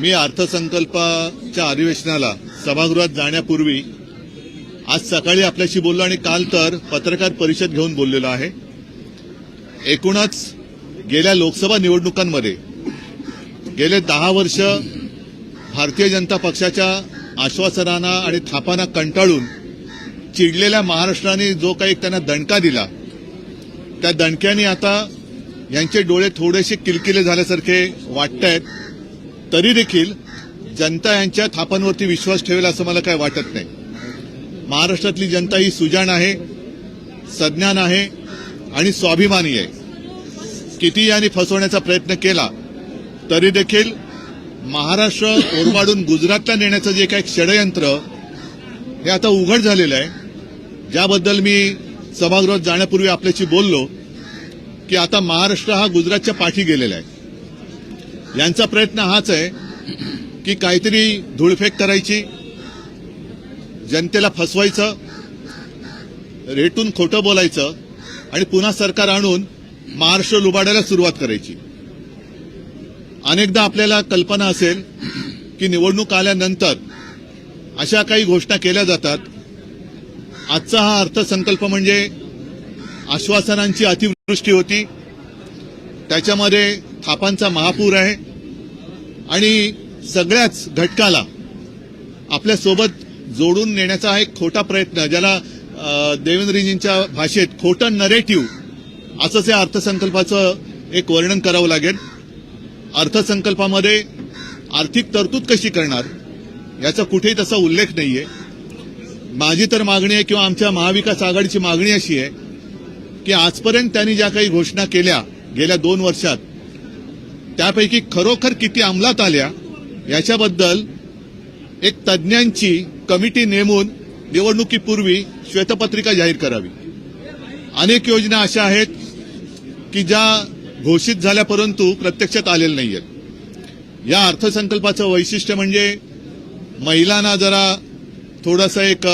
मी अर्थसंकल्पाच्या अधिवेशनाला सभागृहात जाण्यापूर्वी आज सकाळी आपल्याशी बोललो आणि काल तर पत्रकार परिषद घेऊन बोललेलो आहे. एकूणच गेल्या लोकसभा निवडणुकांमध्ये गेले दहा वर्ष भारतीय जनता पक्षाच्या आश्वासनांना आणि थापांना कंटाळून चिडलेल्या महाराष्ट्राने जो काही त्यांना दणका दिला त्या दणक्याने आता यांचे डोळे थोडेसे किलकिले झाल्यासारखे वाटत आहेत तरी देखील जनता यांच्या थापांवरती विश्वास ठेवेल असं मला काय वाटत नाही. महाराष्ट्रातली जनता ही सुजाण आहे सज्ञान आहे आणि स्वाभिमानी आहे. किती यांनी फसवण्याचा प्रयत्न केला तरी देखील महाराष्ट्र ओरबाडून गुजरातला नेण्याचं जे काही षडयंत्र हे आता उघड झालेलं आहे. ज्याबद्दल मी सभागृहात जाण्यापूर्वी आपल्याशी बोललो की आता महाराष्ट्र हा गुजरातच्या पाठी गेलेला आहे. यांचा प्रयत्न हाच आहे की काहीतरी धूळफेक करायची जनतेला फसवायचं रेटून खोटं बोलायचं आणि पुन्हा सरकार आणून महाराष्ट्र लुबाडायला सुरुवात करायची. अनेकदा आपल्याला कल्पना असेल की निवडणूक आल्यानंतर अशा काही घोषणा केल्या जातात. आजचा हा अर्थसंकल्प म्हणजे आश्वासनांची अतिवृष्टी होती. त्याच्यामध्ये थापांचा महापूर आहे. आणि सगळ्याच घटकाला आपल्यासोबत जोडून नेण्याचा हा एक खोटा प्रयत्न ज्याला देवेंद्रजींच्या भाषेत खोटं नरेटिव्ह असंच या अर्थसंकल्पाचं एक वर्णन करावं लागेल. अर्थसंकल्पामध्ये आर्थिक तरतूद कशी करणार याचा कुठेही तसा उल्लेख नाहीये. माझी तर मागणी आहे किंवा आमच्या महाविकास आघाडीची मागणी अशी आहे की आजपर्यंत त्यांनी ज्या काही घोषणा केल्या गेल्या दोन वर्षात त्यापैकी खरोखर किती अंमलात आल्या याच्याबद्दल एक तज्ज्ञांची कमिटी नेमून निवडणुकीपूर्वी श्वेतपत्रिका जाहीर करावी. अनेक योजना अशा आहेत की ज्या घोषित झाल्या परंतु प्रत्यक्षात आलेल्या आहेत या अर्थसंकल्पाचं वैशिष्ट्य म्हणजे महिलांना जरा थोडासा एक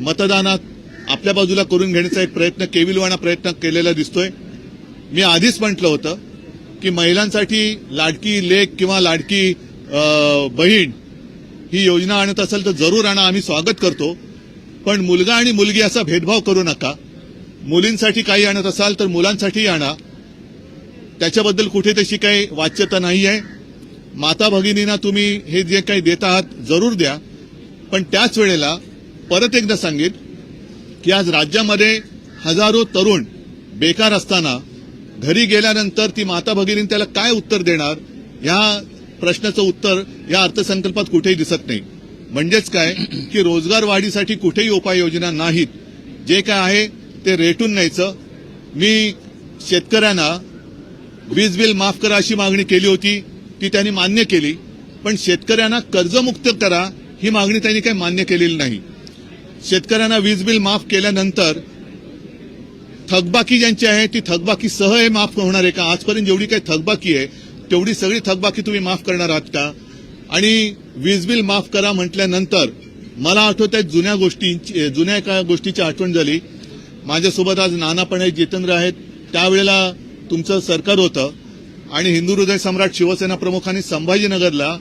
मतदानात आपल्या बाजूला करून घेण्याचा एक प्रयत्न केविलवाणा प्रयत्न केलेला दिसतोय. मी आधीच म्हटलं होतं की महिलांसाठी लाडकी लेख किंवा लाडकी बहीण ही योजना आणत असेल तर जरूर आणा आम्ही स्वागत करतो. पण मुलगा आणि मुलगी असा भेदभाव करू नका. मुलींसाठी काही आणत असाल तर मुलांसाठी आणा. त्याच्याबद्दल कुठे तशी काही वाच्यता नाही आहे. माता भगिनींना तुम्ही हे जे काही देत आहात जरूर द्या. पण त्याच वेळेला परत एकदा सांगेन की आज राज्यामध्ये हजारो तरुण बेकार असताना घरी गेल्यानंतर ती माता भगिनी त्याला काय उत्तर देणार? ह्या प्रश्नाचं उत्तर या अर्थसंकल्पात कुठेही दिसत नाही. म्हणजेच काय? की रोजगार वाढीसाठी कुठेही उपाययोजना नाहीत. जे काय आहे ते रेटून न्यायचं. मी शेतकऱ्यांना वीज बिल माफ करा अशी मागणी केली होती. ती त्यांनी मान्य केली. पण शेतकऱ्यांना कर्जमुक्त करा ही मागणी त्यांनी काही मान्य केलेली नाही. शेतकऱ्यांना वीज बिल माफ केल्यानंतर थकबाकी ज्यांची आहे ती थकबाकी सह हे माफ होणार आहे का? आजपर्यंत जेवढी काही थकबाकी आहे तेवढी सगळी थकबाकी तुम्ही माफ करणार आहात का? आणि वीज बिल माफ करा म्हटल्यानंतर मला आठवत आहे जुन्या गोष्टींची जुन्या एका गोष्टीची आठवण झाली. माझ्यासोबत आज नाना पण आहेत जितेंद्र आहेत. त्यावेळेला तुमचं सरकार होतं आणि हिंदू हृदय सम्राट शिवसेना प्रमुखांनी संभाजीनगरला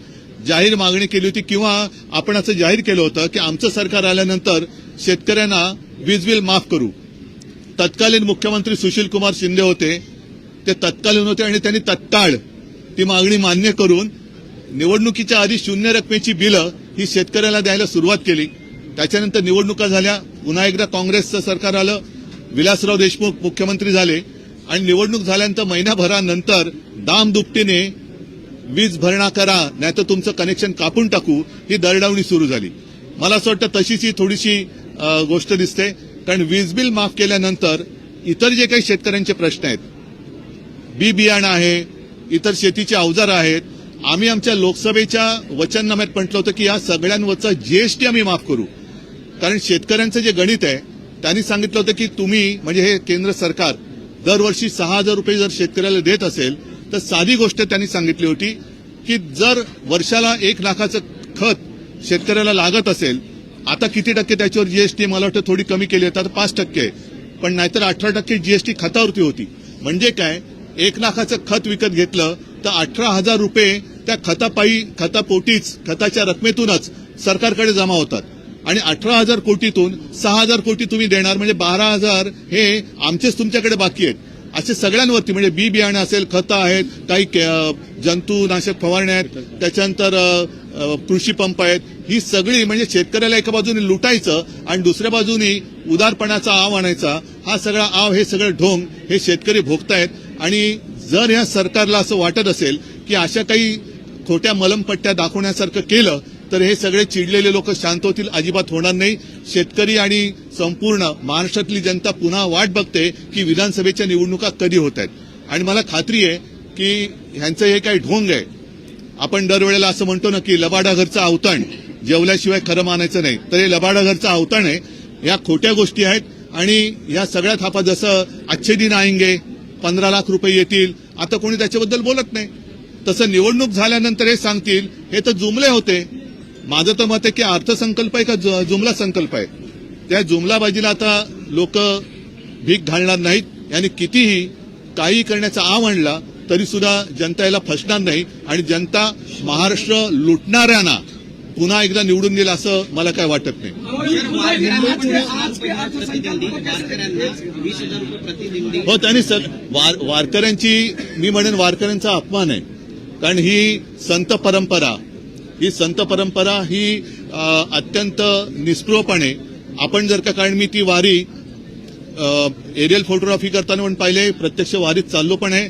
जाहीर मागणी केली होती किंवा आपण असं जाहीर केलं होतं की आमचं सरकार आल्यानंतर शेतकऱ्यांना वीज बिल माफ करू. तत्कालीन मुख्यमंत्री सुशील कुमार शिंदे होते ते तत्कालीन होते आणि त्यांनी तत्काळ ती मागणी मान्य करून निवडणुकीच्या आधी शून्य रकमेची बिलं ही शेतकऱ्याला द्यायला सुरुवात केली. त्याच्यानंतर निवडणुका झाल्या पुन्हा एकदा काँग्रेसचं सरकार आलं विलासराव देशमुख मुख्यमंत्री झाले आणि निवडणूक झाल्यानंतर महिनाभरानंतर दाम दुपटीने वीज भरणा करा नाहीतर तुमचं कनेक्शन कापून टाकू ही दरडावणी सुरू झाली. मला असं वाटतं तशीच ही थोडीशी गोष्ट दिसते. कारण वीज बिल माफ केल्यानंतर इतर जे काही शेतकऱ्यांचे प्रश्न आहेत बी बियाणं आहे इतर शेतीचे अवजार आहेत आम्ही आमच्या लोकसभेच्या वचननाम्यात म्हटलं होतं की या सगळ्यांवरचा जीएसटी आम्ही माफ करू. कारण शेतकऱ्यांचं जे गणित आहे त्यांनी सांगितलं होतं की तुम्ही म्हणजे हे केंद्र सरकार दरवर्षी सहा हजार रुपये जर शेतकऱ्याला देत असेल तर साधी गोष्ट त्यांनी सांगितली होती की जर वर्षाला एक लाखाचं खत शेतकऱ्याला लागत असेल आता किती टक्के त्याच्यावर जीएसटी मला वाटतं थोडी कमी केली आहे. आता पाच टक्के आहे. पण नाहीतर अठरा टक्के जीएसटी खतावरती होती. म्हणजे काय? एक लाखाचं खत विकत घेतलं तर अठरा हजार रुपये त्या खतापायी खतापोटीच खताच्या रकमेतूनच सरकारकडे जमा होतात. आणि अठरा हजार कोटीतून सहा हजार कोटी तुम्ही देणार म्हणजे बारा हजार हे आमचेच तुमच्याकडे बाकी आहेत. असे सगळ्यांवरती म्हणजे बी बियाणं असेल खतं आहेत काही जंतुनाशक फवारण्या आहेत. त्याच्यानंतर कृषी पंप आहेत. ही सगळी म्हणजे शेतकऱ्याला एका बाजूने लुटायचं आणि दुसऱ्या बाजूनी उदारपणाचा आव आणायचा. हा सगळा आव हे सगळं ढोंग हे शेतकरी भोगतायत. आणि जर या सरकारला असं वाटत असेल की अशा काही खोट्या मलमपट्ट्या दाखवण्यासारखं केलं तर हे सगळे चिडलेले लोक शांत होतील अजिबात होणार नाही. शेतकरी आणि संपूर्ण महाराष्ट्रातली जनता पुन्हा वाट बघते की विधानसभेच्या निवडणुका कधी होत आहेत. आणि मला खात्री आहे की ह्यांचं हे काही ढोंग आहे. आपण दरवेळेला असं म्हणतो ना की लबाडा घरचं अवतण जेवल्याशिवाय खरं मानायचं नाही. तर हे लबाडा घरचं अवतण आहे. या खोट्या गोष्टी आहेत. आणि या सगळ्या थापा जसं आजचे दिन आएंगे पंधरा लाख रुपये येतील. आता कोणी त्याच्याबद्दल बोलत नाही. तसं निवडणूक झाल्यानंतर हे सांगतील. हे तर जुमले होते. माझं तर मत आहे की अर्थसंकल्प आहे का जु- जुमला संकल्प आहे? त्या जुमलाबाजीला आता लोक भीक घालणार नाहीत. यांनी कितीही काही करण्याचा आव आणला तरीसुद्धा जनता याला फसणार नाही आणि जनता महाराष्ट्र लुटणाऱ्यांना पुन्हा एकदा निवडून देईल असं मला काय वाटत नाही. हो त्यांनी सर वार- वारकऱ्यांची मी म्हणेन वारकऱ्यांचा अपमान आहे. कारण ही संत परंपरा ही संत परंपरा ही अत्यंत निस्पृहपणे आपण जर का कारण मी ती वारी एरियल फोटोग्राफी करताना पण पाहिले प्रत्यक्ष वारीत चाललो पण आहे.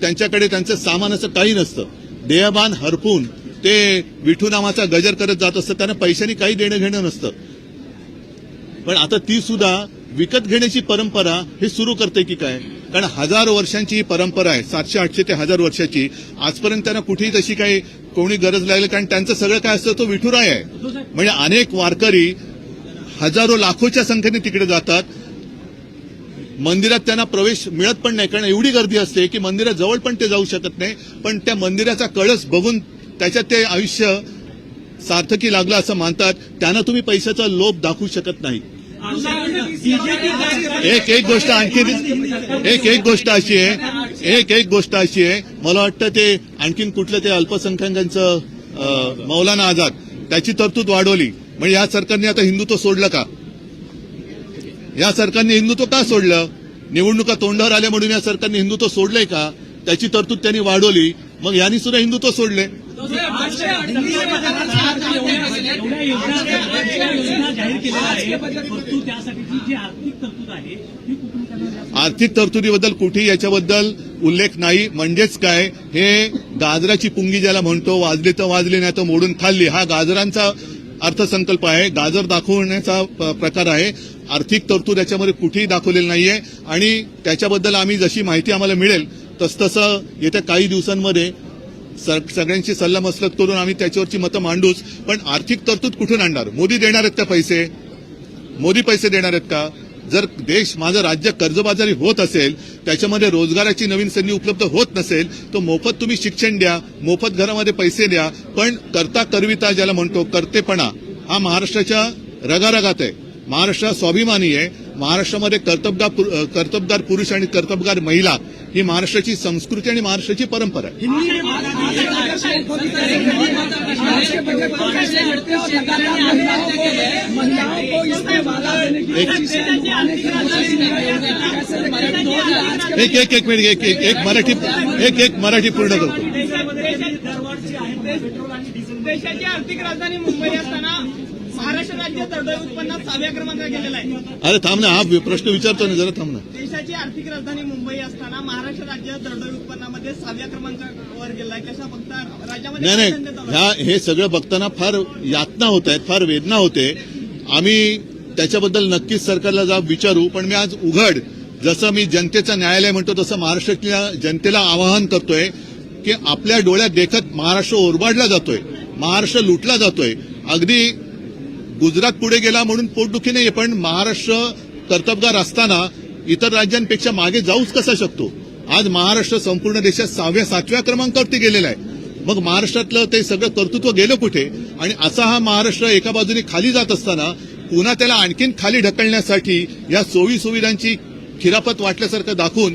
त्यांच्याकडे त्यांचं सामान असं काही नसतं. देहबान हरपून ते विठू नामाचा गजर करत जात असतं. त्यांना पैशांनी काही देणं घेणं नसतं. पण आता ती सुद्धा विकत घेण्याची परंपरा हे सुरू करते की काय? कारण हजारो वर्षांची ही परंपरा आहे. सातशे आठशे ते हजार वर्षाची. आजपर्यंत त्यांना कुठेही तशी काही कोणी गरज लागली. कारण त्यांचं सगळं काय असतं तो विठुराय आहे. म्हणजे अनेक वारकरी हजारो लाखोच्या संख्येने तिकडे जातात. मंदिरात त्यांना प्रवेश मिळत पण नाही. कारण एवढी गर्दी असते की मंदिराजवळ पण ते जाऊ शकत नाही. पण त्या मंदिराचा कळस बघून त्याच्यात ते आयुष्य सार्थकी लागलं असं मानतात. त्यांना तुम्ही पैशाचा लोभ दाखवू शकत नाही. एक एक गोष्ट आणखी एक एक गोष्ट अशी आहे. एक एक गोष्ट अशी आहे. मला वाटतं ते आणखीन कुठलं ते अल्पसंख्याकांचं मौलाना आझाद त्याची तरतूद वाढवली. म्हणजे या सरकारने आता हिंदुत्व सोडलं का? या सरकारने हिंदुत्व का सोडलं? निवडणुका तोंडावर आल्या म्हणून या सरकारने हिंदुत्व सोडलंय का? त्याची तरतूद त्यांनी वाढवली. मग यांनी सुद्धा हिंदुत्व सोडले. आर्थिक तरतुदीबद्दल कुठेही याच्याबद्दल उल्लेख नाही. म्हणजेच काय? हे गाजराची पुंगी ज्याला म्हणतो वाजली तर वाजली नाही तर मोडून खाल्ली हा गाजरांचा अर्थसंकल्प आहे. गाजर दाखवण्याचा प्रकार आहे. आर्थिक तरतूद याच्यामध्ये कुठेही दाखवलेली नाहीये. आणि त्याच्याबद्दल आम्ही जशी माहिती आम्हाला मिळेल तसतसं येत्या काही दिवसांमध्ये सर- सल्लामसलत करून आम्ही त्याच्यावरची मतं मांडूच पण आर्थिक तरतूद कुठून आणणार? मोदी देणार आहेत का पैसे? मोदी पैसे देणार आहेत का? जर देश माझं राज्य कर्जबाजारी होत असेल त्याच्यामध्ये रोजगाराची नवीन संधी उपलब्ध होत नसेल तर मोफत तुम्ही शिक्षण द्या मोफत घरामध्ये पैसे द्या पण करता करविता ज्याला म्हणतो करतेपणा हा महाराष्ट्राच्या रगारगात आहे. महाराष्ट्र स्वाभिमानी आहे. महाराष्ट्रामध्ये कर्तबगार अ, कर्तबगार पुरुष आणि कर्तबगार महिला ही महाराष्ट्राची संस्कृती आणि महाराष्ट्राची परंपरा आहे. एक एक एक एक मिनिट एक एक मराठी एक एक मराठी पूर्ण करतो. देशाची आर्थिक राजधानी मुंबई असताना महाराष्ट्र राज्य दरडोई उत्पन्नात सहाव्या क्रमांकावर गेलेला आहे. अरे थांब ना हा प्रश्न विचारतो ना जरा थांब ना. देशाची आर्थिक राजधानी मुंबई असताना महाराष्ट्र राज्य दरडोई उत्पन्नामध्ये सहाव्या क्रमांकावर गेलाय कशा बघता राज्यामध्ये नाही काय नाही संधी? ह्या हे सगळं बघताना फार यातना होत आहेत फार वेदना होते. आम्ही त्याच्याबद्दल नक्कीच सरकारला जाब विचारू पण मी आज उघड. जसं मी जनतेचं न्यायालय म्हणतो तसं महाराष्ट्रातल्या जनतेला आवाहन करतोय की आपल्या डोळ्यात देखत महाराष्ट्र ओरबाडला जातोय महाराष्ट्र लुटला जातोय. अगदी गुजरात पुढे गेला म्हणून पोटदुखी नाहीये पण महाराष्ट्र कर्तबगार असताना इतर राज्यांपेक्षा मागे जाऊच कसा शकतो? आज महाराष्ट्र संपूर्ण देशात सहाव्या सातव्या क्रमांकावरती गेलेला आहे. मग महाराष्ट्रातलं ते सगळं कर्तृत्व गेलं कुठे? आणि असा हा महाराष्ट्र एका बाजूने खाली जात असताना पुन्हा त्याला आणखीन खाली ढकलण्यासाठी या सोयी सुविधांची खिरापत वाटल्यासारखं दाखवून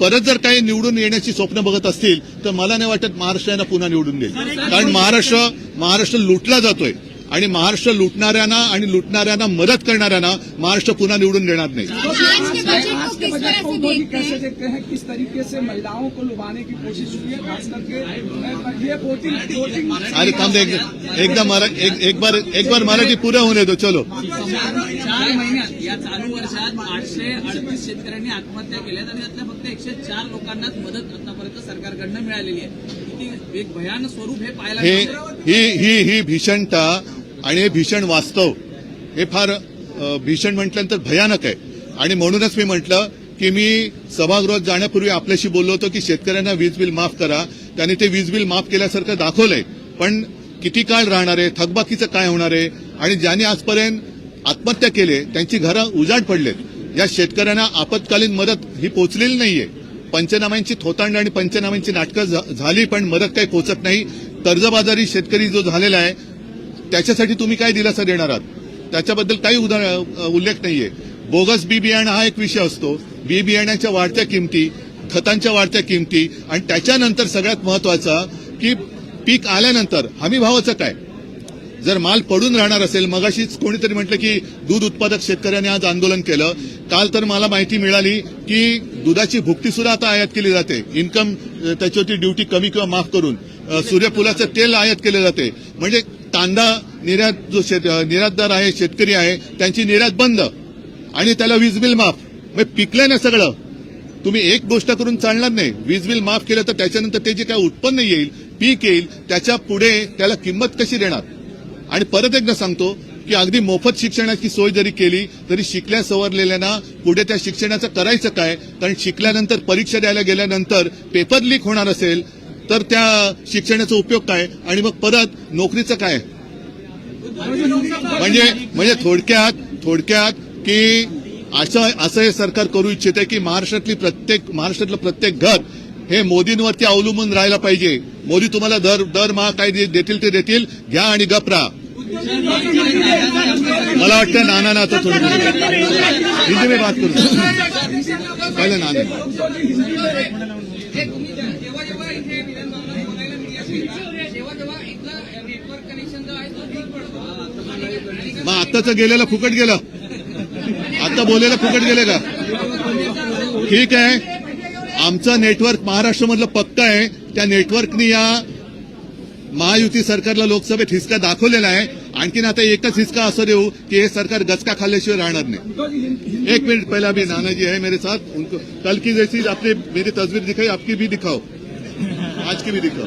परत जर काही निवडून येण्याची स्वप्न बघत असतील तर मला नाही वाटत महाराष्ट्र यांना पुन्हा निवडून देईल. कारण महाराष्ट्र महाराष्ट्र लुटला जातोय. आणि महाराष्ट्र लुटणाऱ्यांना आणि लुटणाऱ्यांना मदत करणाऱ्यांना महाराष्ट्र पुन्हा निवडून देणार नाही. आज के बजट को आज के किस बजट तरह को से मोदी देखते कैसे हैं देखते हैं? किस तरीके से महिलाओं को लुभाने की कोशिश हुई है? खास करके अ, ये वोटिंग वोटिंग अरे थांब दे, एक- एकदा एक एक बार एक बार मराठी पुरा होऊन येतो चलो. चार महिन्यात या चालू वर्षात आठशे अडतीस शेतकऱ्यांनी आत्महत्या केल्यात आणि त्यातल्या फक्त एकशे चार लोकांनाच मदत आतापर्यंत सरकारकडनं मिळालेली आहे. किती एक भयान स्वरूप हे पाहायला हे. ही ही ही भीषणता आणि हे भीषण वास्तव. हे फार भीषण म्हटल्यानंतर भयानक आहे. आणि म्हणूनच मी म्हटलं की मी सभागृहात जाण्यापूर्वी आपल्याशी बोललो होतो की शेतकऱ्यांना वीज बिल माफ करा. त्यांनी ते वीज बिल माफ केल्यासारखं दाखवलंय. पण किती काळ राहणार आहे? थकबाकीचं काय होणार आहे? आणि ज्यांनी आजपर्यंत आत्महत्या केले त्यांची घरं उजाड पडलेत. या शेतकऱ्यांना आपत्कालीन मदत ही पोचलेली नाहीये. पंचनाम्यांची थोतांड आणि पंचनाम्यांची नाटकं झा- झाली पण मदत काही पोचत नाही. कर्जबाजारी शेतकरी जो झालेला आहे त्याच्यासाठी तुम्ही काय दिलासा देणार आहात? त्याच्याबद्दल काही उदा- उल्लेख नाहीये. बोगस बी बियाणं हा एक विषय असतो. बी बियाण्याच्या वाढत्या किमती खतांच्या वाढत्या किमती आणि त्याच्यानंतर सगळ्यात महत्त्वाचा की पीक आल्यानंतर हमी भावाचं काय? जर माल पडून राहणार असेल मगाशीच कोणीतरी म्हटलं की दूध उत्पादक शेतकऱ्यांनी आज आंदोलन केलं. काल तर मला माहिती मिळाली की दुधाची भुकटी सुद्धा आता आयात केली जाते. इन्कम त्याच्यावरती ड्युटी कमी किंवा माफ करून सूर्यफुलाचं तेल आयात केलं जाते. म्हणजे कांदा निर्यात जो शेत निर्यातदार आहे शेतकरी आहे त्यांची निर्यात बंद. आणि त्याला वीज बिल माफ. मग पिकलंय ना सगळं. तुम्ही एक गोष्ट करून चालणार नाही. वीज बिल माफ केलं तर त्याच्यानंतर ते जे काय उत्पन्न येईल पीक येईल त्याच्या पुढे त्याला किंमत कशी देणार? आणि परत एकदा सांगतो की अगदी मोफत शिक्षणाची सोय जरी केली तरी शिकल्या सवरलेल्यांना पुढे त्या शिक्षणाचं करायचं काय? कारण शिकल्यानंतर परीक्षा द्यायला गेल्यानंतर पेपर लीक होणार असेल तर त्या शिक्षणाचा उपयोग काय? आणि मग परत नोकरीचं काय? म्हणजे म्हणजे थोडक्यात थोडक्यात की असं असं हे सरकार करू इच्छिते की महाराष्ट्रातली प्रत्येक महाराष्ट्रातलं प्रत्येक घर हे मोदींवरती अवलंबून राहायला पाहिजे. मोदी तुम्हाला दर दरमहा काय देतील ते देतील. घ्या आणि गपरा मला वाटतं नाना ना आता थोडं हिंदी मी बात करू पहिलं नाना. मग आत्ताचं गेलेलं फुकट गेलं. आता बोलायला फुकट गेले का? ठीक आहे. आमचं नेटवर्क महाराष्ट्रामधलं पक्क आहे. त्या नेटवर्कनी या महायुती सरकारला लोकसभेत हिसका दाखवलेला आहे. आणखीन आता एकच हिसका असं देऊ की हे सरकार गचका खाल्ल्याशिवाय राहणार नाही. एक मिनिट पहिला मी नाना जी है मेरे साथ. उनको कल की जैसी आपने मेरी तस्वीर दिखाई आपकी भी दिखाओ. आज की भी दिखाओ.